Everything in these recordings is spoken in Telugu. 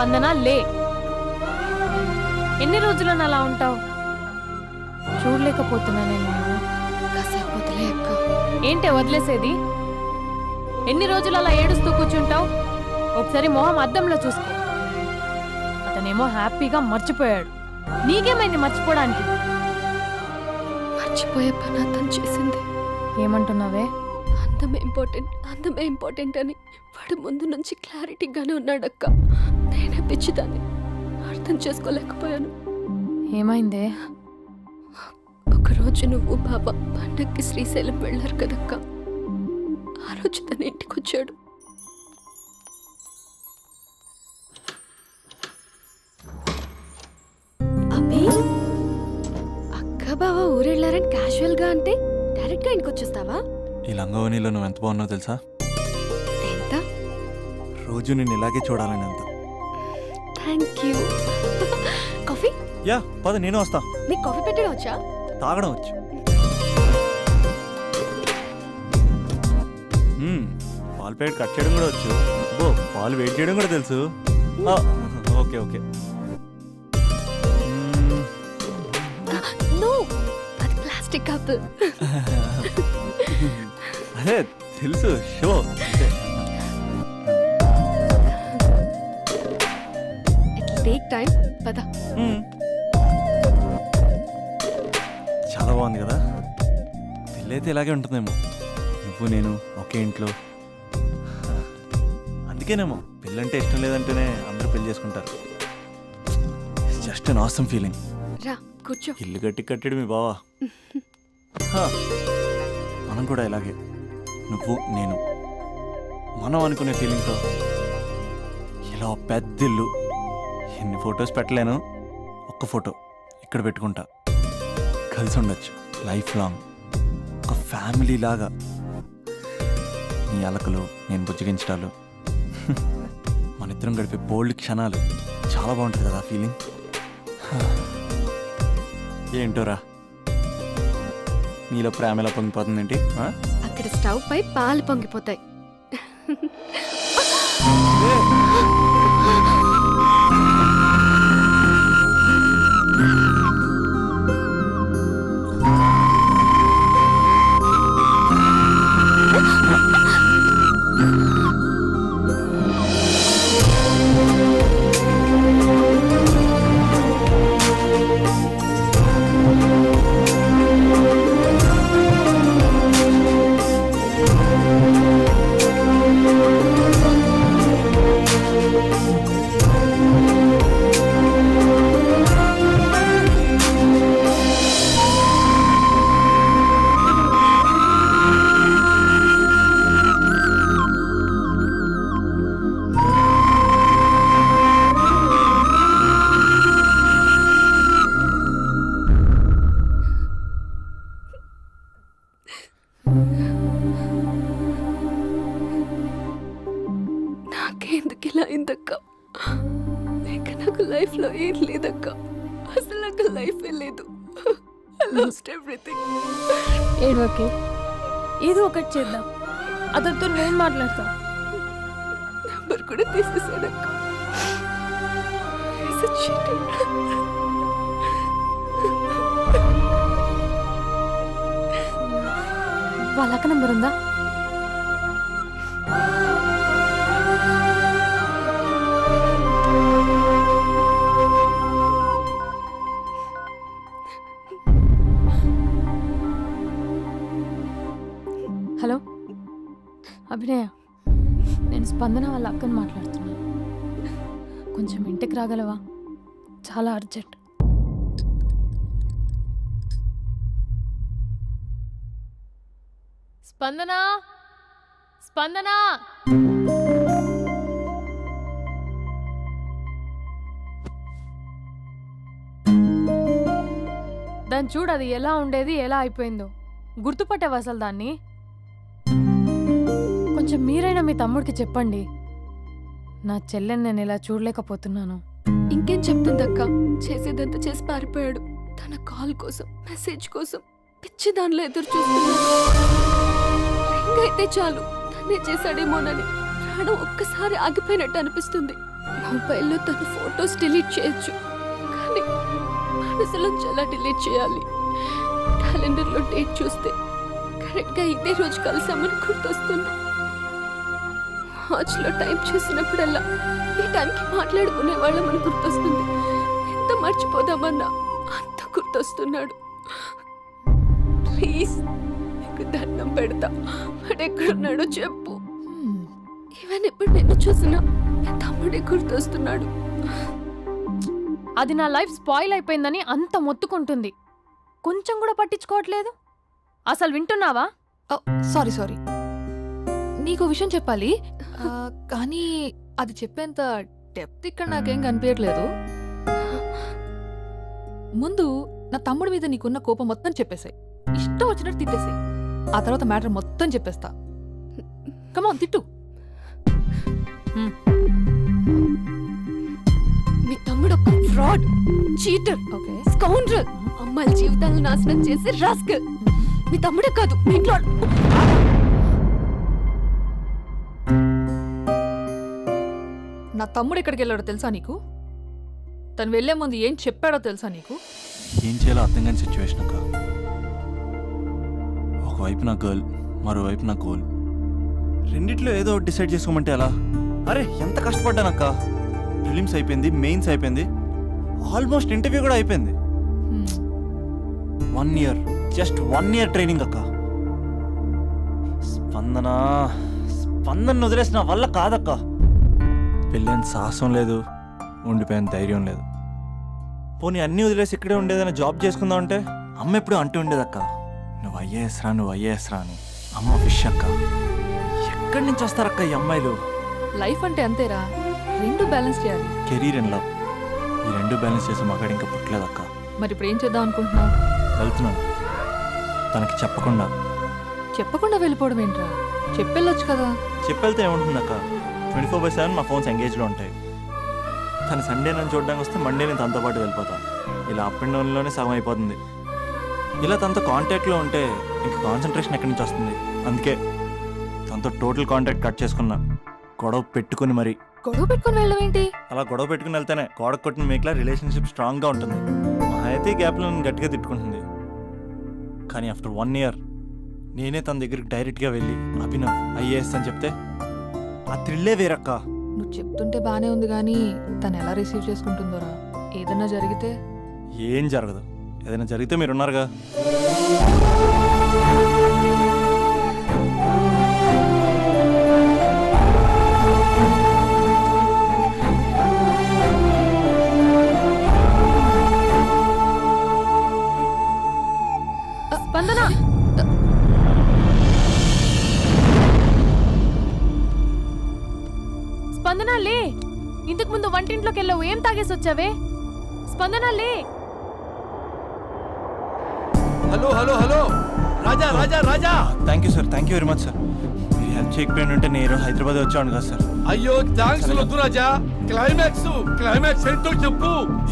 స్పందన లే. ఎన్ని రోజులను అలా ఉంటావు? చూడలేకపోతున్నా నేను. కాసేపు వదిలే అక్క. ఏంటే వదిలేసేది? ఎన్ని రోజులు అలా ఏడుస్తూ కూర్చుంటావు? ఒకసారి మొహం అద్దంలో చూసుకో. అతనేమో హ్యాపీగా మర్చిపోయాడు. నీకేమైంది మర్చిపోవడానికి? మర్చిపోయే పని అతను చేసింది. ఏమంటున్నావే? అందమే ఇంపార్టెంట్ అందమే ఇంపార్టెంట్ అని వాడు ముందు నుంచి క్లారిటీగానే ఉన్నాడక్క. నేనే పిచ్చిదాన్ని. అర్థం చేసుకోలేకపోయాను. ఏమైందే? ఒకరోజు నువ్వు బాబా పండక్కి శ్రీశైలం వెళ్ళారు కదక్క. ఆ రోజు తన ఇంటికి వచ్చాడు అక్క బావ ఊరెళ్ళారని క్యాజువల్గా అంటే డైరెక్ట్గా ఇంటికి వచ్చేస్తావా ఈ లంగవనీలో నువ్వు ఎంత బాగున్నావు తెలుసా? ఎంత? రోజు నేను ఇలాగే చూడాలని అంత. థ్యాంక్ యూ కాఫీ యా పద నేను వస్తా. నీకు కాఫీ పెట్టడం వచ్చా? తాగడం వచ్చు. మ్మ్, పాలు ప్యాకెట్ కట్ చేయడం కూడా వచ్చు. ఓ పాలు వెయిట్ చేయడం కూడా తెలుసు. ఆ, ఓకే ఓకే. మ్మ్, నో అది ప్లాస్టిక్ కప్ అదే తెలుసు. షో. టేక్ టైం పద. చాలా బాగుంది కదా. పెళ్ళైతే ఇలాగే ఉంటుందేమో. నువ్వు నేను ఒకే ఇంట్లో. అందుకేనేమో పెళ్ళంటే ఇష్టం లేదంటేనే అందరూ పెళ్ళి చేసుకుంటారు. జస్ట్ అన్ ఆసమ్ ఫీలింగ్ రా కూర్చో. ఇల్లు కట్టి కట్టాడు మీ బావా. హా, మనం కూడా ఇలాగే. నువ్వు నేను. మనం అనుకునే ఫీలింగ్తో ఇలా ఓ పెద్ద ఇల్లు ఎన్ని ఫొటోస్ పెట్టలేను. ఒక్క ఫోటో ఇక్కడ పెట్టుకుంటా. కలిసి ఉండొచ్చు లైఫ్ లాంగ్ ఒక ఫ్యామిలీ లాగా. నీ అలకలు నేను బుజ్జగించడాలు. మన ఇద్దరం గడిపే బోల్డ్ క్షణాలు చాలా బాగుంటుంది కదా ఫీలింగ్ ఏంటోరా? నీలో ప్రేమ ఎలా పొంగిపోతుందేంటి ఇక్కడ స్టవ్ పై పాలు పొంగిపోతాయి. చేద్దాం. అతనితో నేను మాట్లాడతా. నంబర్ కూడా తీసేసాడక్క He's a cheater. వాళ్ళ అక్క నంబర్ ఉందా? హలో? అభినయ నేను స్పందన వాళ్ళ అక్కని మాట్లాడుతున్నాను కొంచెం ఇంటికి రాగలవా? చాలా అర్జెంట్. స్పందన? స్పందన? దాన్ని చూడు అది ఎలా ఉండేది ఎలా అయిపోయిందో. గుర్తుపట్టావు అసలు దాన్ని? కొంచెం మీరైనా మీ తమ్ముడికి చెప్పండి. నా చెల్లెని నేను ఇలా చూడలేకపోతున్నాను. ఇంకేం చెప్తుందక్క చేసేదంతా చేసి పారిపోయాడు. తన కాల్ కోసం మెసేజ్ కోసం పిచ్చి దానిలో ఎదురు చూస్తున్నాడు. అయితే చాలు తనే చేశాడేమోనని ప్రాణం ఒక్కసారి ఆగిపోయినట్టు అనిపిస్తుంది. మొబైల్లో తన ఫొటోస్ డిలీట్ చేయొచ్చు. కానీ మనసులో చాలా డిలీట్ చేయాలి. క్యాలెండర్లో డేట్ చూస్తే కరెక్ట్గా ఇదే రోజు కలిసామని గుర్తొస్తుంది. వాచ్లో టైం చూసినప్పుడల్లా ఈ టైంకి మాట్లాడుకునే వాళ్ళమని గుర్తొస్తుంది. ఎంత మర్చిపోదామన్నా అంత గుర్తొస్తున్నాడు. ప్లీజ్ నీకు దండం పెడతా. వాడు ఎక్కడున్నాడో చెప్పు. ఈవెన్ ఇప్పుడు నిన్ను చూసినా తమ్ముడే గుర్తొస్తున్నాడు. అది నా లైఫ్ స్పాయిల్ అయిపోయిందని అంత మొత్తుకుంటుంది. కొంచెం కూడా పట్టించుకోవట్లేదు? అసలు వింటున్నావా? Sorry sorry. నీకు విషయం చెప్పాలి. ఆ, కానీ అది చెప్పేంత డెప్త్ ఇక్కడ నాకేం కనిపించట్లేదు ముందు నా తమ్ముడి మీద నీకున్న కోపం మొత్తం చెప్పేసాయి. ఇష్టం వచ్చినట్టు తిట్టేసాయి. ఆ తర్వాత మ్యాటర్ మొత్తం చెప్పేస్తా. కమాన్ తిట్టు. మీ తమ్ముడు ఒక ఫ్రాడ్ చీటర్ ఓకే. స్కౌండ్రల్. అమ్మాయిల జీవితాలను నాశనం చేసి రాస్కల్ మీ తమ్ముడే కాదు మీ ఇంట్లో నా తమ్ముడు ఎక్కడికి వెళ్ళాడో తెలుసా నీకు? తను వెళ్ళే ముందు ఏం చెప్పాడో తెలుసా నీకు? ఏం చేయాలో అర్థం కాని సిచ్యువేషన్ అక్క. ఒకవైపు నా గర్ల్ మరోవైపు నా గోల్. రెండిట్లో ఏదో ఒకటి డిసైడ్ చేసుకోమంటే ఎలా? అరే ఎంత కష్టపడ్డానక్క ఫిలిమ్స్ అయిపోయింది మెయిన్స్ అయిపోయింది. ఆల్మోస్ట్ ఇంటర్వ్యూ కూడా అయిపోయింది. హ్మ్. One year just one year training అక్క. స్పందన స్పందన వదిలేసిన నా వల్ల కాదక్క. పెళ్ళైన సాహసం లేదు ఉండిపోయిన ధైర్యం లేదు. పోనీ అన్నీ వదిలేసి ఇక్కడే ఉండేదైనా జాబ్ చేసుకుందాం అంటే? అమ్మ ఎప్పుడు అంటూ ఉండేదక్క నువ్వు ఐఏఎస్ రా నువ్వు ఐఏఎస్ రా అని. అమ్మ ఫిష్ అక్క ఎక్కడి నుంచి వస్తారక్క ఈ అమ్మాయిలు? లైఫ్ అంటే అంతేరా రెండు బ్యాలెన్స్ చేయాలి. కెరీర్ అండ్ లవ్ ఈ రెండు బ్యాలెన్స్ చేసే మగాడు ఇంకా పుట్టలేదక్క. మరి ఇప్పుడు ఏం చేద్దాం అనుకుంటున్నావు? వెళ్తున్నాను. తనకి చెప్పకుండా. చెప్పకుండా వెళ్ళిపోవడం ఏంట్రా? చెప్పెళ్ళొచ్చు కదా. చెప్పెళ్తే ఏముంటుందక్క? ట్వంటీ ఫోర్ బై సెవెన్ మా ఫోన్స్ ఎంగేజ్లో ఉంటాయి. తను సండే నన్ను చూడడానికి వస్తే మండే నేను తనతో పాటు వెళ్ళిపోతాను ఇలా అప్ అండ్ డౌన్లోనే సగం అయిపోతుంది. ఇలా తనతో కాంటాక్ట్లో ఉంటే ఇంక కాన్సన్ట్రేషన్ ఎక్కడి నుంచి వస్తుంది? అందుకే తనతో టోటల్ కాంటాక్ట్ కట్ చేసుకున్నా. గొడవ పెట్టుకుని మరి. గొడవ పెట్టుకొని వెళ్ళడం ఏంటి? అలా గొడవ పెట్టుకుని వెళ్తేనే గోడ కొట్టిన మేకలా రిలేషన్షిప్ స్ట్రాంగ్గా ఉంటుంది. మా అయితే గ్యాప్లో నన్ను గట్టిగా తిట్టుకుంటుంది. కానీ ఆఫ్టర్ వన్ ఇయర్ నేనే తన దగ్గరికి డైరెక్ట్గా వెళ్ళి అభినవ్ ఐఏఎస్ అని చెప్తే ఆ థ్రిల్లే వేరక్క. నువ్వు చెప్తుంటే బానే ఉంది కానీ తను ఎలా రిసీవ్ చేసుకుంటుందోరా? ఏదన్నా జరిగితే? ఏం జరగదు. ఏదైనా జరిగితే మీరున్నారుగా. ఏం తాగేసి వచ్చావే? స్పందన లే. Hello hello hello. Raja Raja Raja. Thank you sir thank you very much sir మీరు హెల్ప్ చేయకపోయిన ఉంటే నేను హైదరాబాద్ వచ్చాను కదా సార్ అయ్యో థ్యాంక్స్ వద్దు రాజా. క్లైమాక్స్ క్లైమాక్స్ ఏంటో చెప్పు.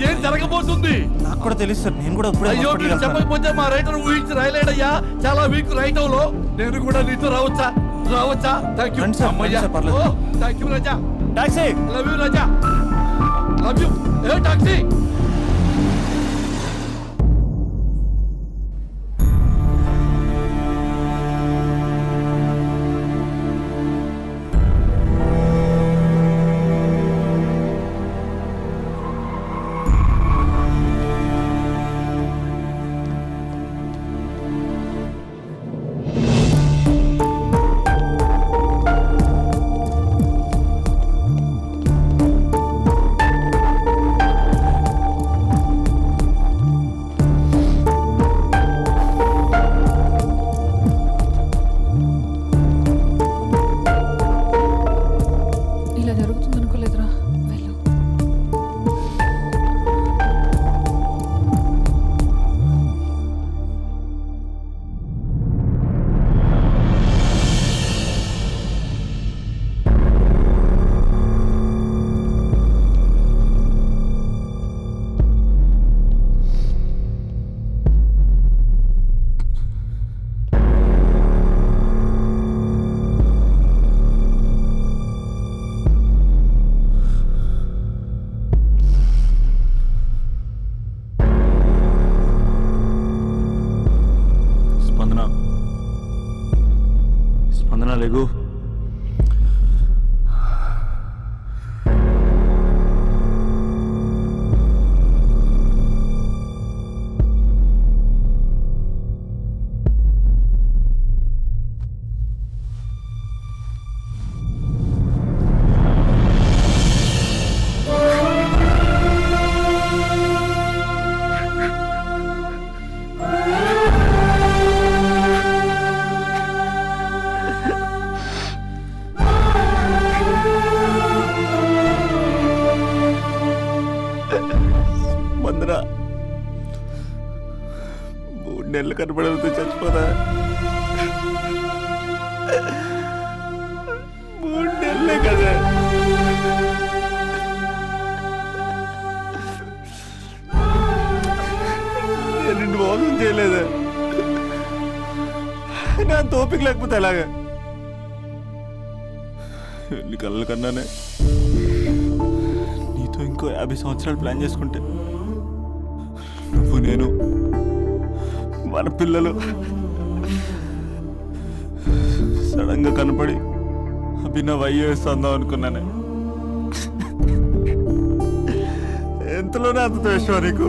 ఏం జరగబోతుంది? నాకు కూడా తెలుసు సార్ నేను కూడా ఇప్పుడే అయ్యో మీరు. చెప్పకపోతే మా రైటర్ ఊహించి రాయలేడయ్యా చాలా వీక్ రైటంలో నేను కూడా నీతో రావచ్చా? రావచ్చా? థ్యాంక్ యూ సార్, పర్లేదు. Thank you Raja. Taxi love you Raja. Love you. A taxi? Spandana మూడు నెలలు కనపడవుతూ చచ్చిపోతా. మూడు నెలలే కదా. నేను నిన్ను మోసం చేయలేదా. నా తోపిక లేకపోతే ఎలాగా? ఎన్ని కళ్ళ కన్నానే. నీతో ఇంకో యాభై సంవత్సరాలు ప్లాన్ చేసుకుంటే నువ్వు నేను. మన పిల్లలు సడన్గా కనపడి అభినవ్ ఐఏఎస్ అందాం అనుకున్నానే. ఎంతలోనే అంత ద్వేషం నీకు?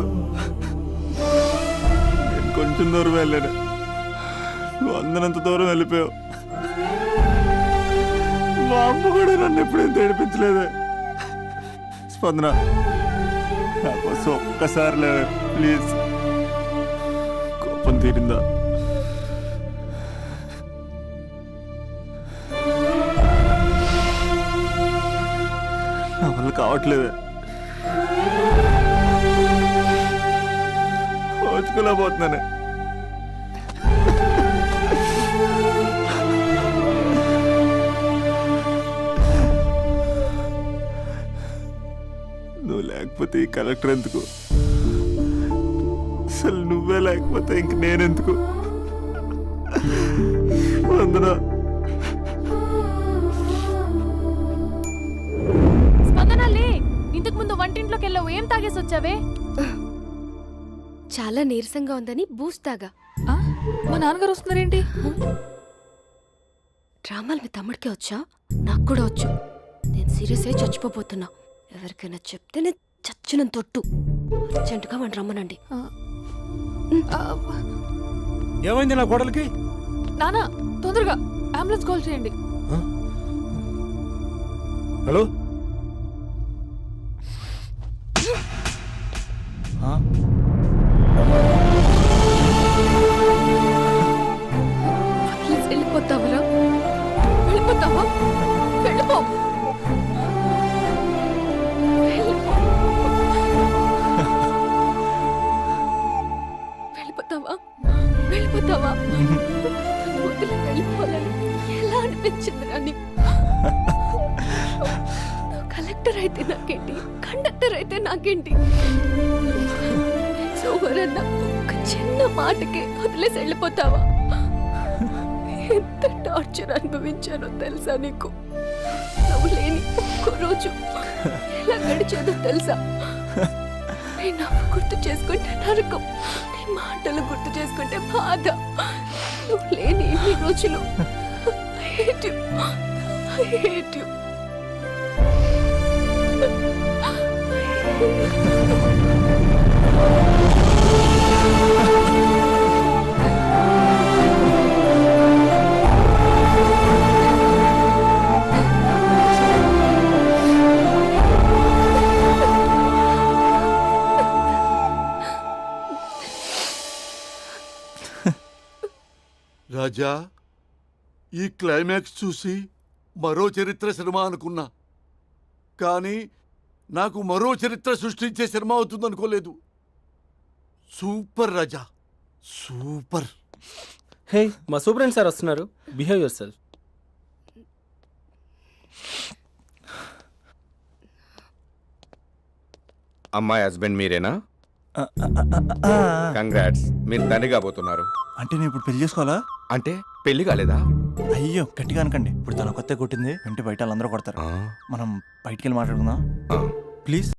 నేను కొంచెం దూరం వెళ్ళాను. నువ్వు అందనంత దూరం వెళ్ళిపోయావు. మా అమ్మ కూడా నన్ను ఎప్పుడేం తేడిపించలేదే. స్పందన నా కోసం ఒక్కసారి లేదు ప్లీజ్. కోపం తీరిందా? నా వల్ల కావట్లేదే. ఓచుకోలేకపోతున్నానే నువ్వు లేకపోతే ఈ కలెక్టర్ ఎందుకు? నువ్వే లేకపోతే ఇంక నేనెందుకు? వందనా. స్పందన లే ఇంతకు ముందు వంటింట్లోకి వెళ్ళావు ఏం తాగేసి వచ్చావే? చాలా నీరసంగా ఉందని బూస్ట్ తాగా. ఆ? మా నాన్నగారు వస్తున్నారేంటి? డ్రామాలు మీ తమ్ముడికే వచ్చా? నాకు కూడా వచ్చు. నేను సీరియస్ అయి చచ్చిపోబోతున్నా. ఎవరికైనా చెప్తే నేను చచ్చిన తొట్టు. అర్జెంటుగా వాడిని రమ్మనండి. ఆ, ఏమైంది నా గోడలకి? నాన్న తొందరగా. అంబులెన్స్ కాల్ చేయండి. హలో? వెళ్ళిపోతావరా? వెళ్ళిపోతావా? వెళ్ళిపో వెళ్ళిపో. వదిలి వెళ్ళిపోవాలని ఎలా అనిపించింది రాని కలెక్టర్ అయితే నాకేంటి? కండక్టర్ అయితే నాకేంటి సోమరన్న ఒక చిన్న మాటకి వదిలేసి వెళ్ళిపోతావా? ఎంత టార్చర్ అనుభవించానో తెలుసా నీకు? నువ్వు లేని ఒక్క రోజు ఎలా గడిచేదో తెలుసా? నేను గుర్తు చేసుకుంటే నరకం నీ మాటలు గుర్తు చేసుకుంటే బాధ. నువ్వు లేని ఇన్ని రోజులు I hate you. రాజా ఈ క్లైమాక్స్ చూసి మరో చరిత్ర సినిమా అనుకున్నా. కానీ నాకు మరో చరిత్ర సృష్టించే సినిమా అవుతుంది అనుకోలేదు సూపర్ రాజా సూపర్. హే మా సూపరెంట్ సార్ వస్తున్నారు. Behave yourself. అమ్మాయి హస్బెండ్ మీరేనా. కంగ్రాట్స్ మీరు తండ్రి కాబోతున్నారు. అంటే నేను ఇప్పుడు పెళ్ళి చేసుకోవాలా? అంటే పెళ్ళి కాలేదా? అయ్యో గట్టిగా అనకండి. ఇప్పుడు తన కొత్త కొట్టింది వెంట బయట వాళ్ళందరూ కొడతారు. మనం బయటికి వెళ్ళి మాట్లాడుకుందాం. ప్లీజ్.